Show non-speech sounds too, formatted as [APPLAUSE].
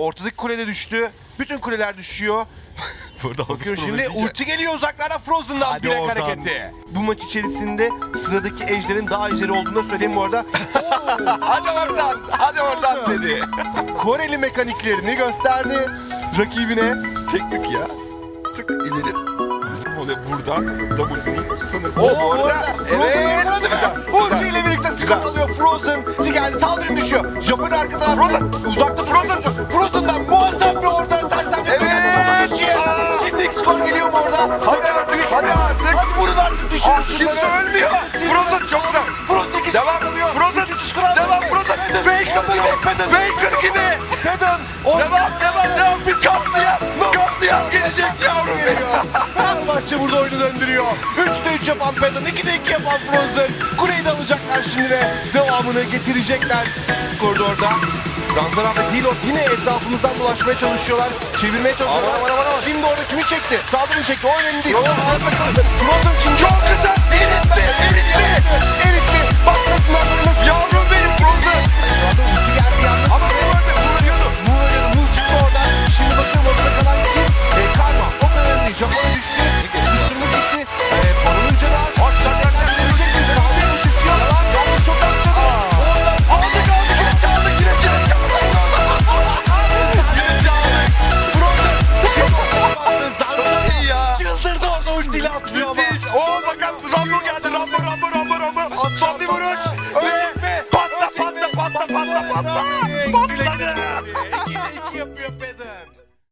Ortadaki kule de düştü. Bütün kuleler düşüyor. [LAUGHS] Burada Bakıyorum şimdi ulti geliyor uzaklara Frozen'dan Hadi bilek oradan. hareketi. Bu maç içerisinde sıradaki ejderin daha ejderi olduğunu da söyleyeyim bu arada. [LAUGHS] Hadi oradan. Hadi oradan dedi. Koreli mekaniklerini gösterdi rakibine. Tek tık ya. Tık ileri. Oluyor buradan? W'nin sınırı. O bu arada Evet. Ulti ile birlikte skor alıyor Frozen. Geldi Taldir'in düşüyor. Japon arka tarafı Frozen. Uzakta Hadi artık, hadi artık. Hadi vurun artık Ah, kimse ölmüyor. Frozen çok güzel. Frozen ikinci Devam. Frozen. Devam Frozen. Faker gibi. Faker gibi. Pedon. Devam devam devam. Bir katliam. Katliam gelecek yavrum. [LAUGHS] Fenerbahçe burada oyunu döndürüyor. 3'te 3 yapan Pedon, 2'de 2 yapan Frozen. Kuleyi de alacaklar şimdi ve devamını getirecekler koridorda. Zanzara ve Dilot yine etrafımızdan dolaşmaya çalışıyorlar. Çevirmeye çalışıyorlar. Aman, aman, aman. Şimdi orada kimi çekti? Saldırı çekti. O önemli değil. Güzel. Eritti. Patladı.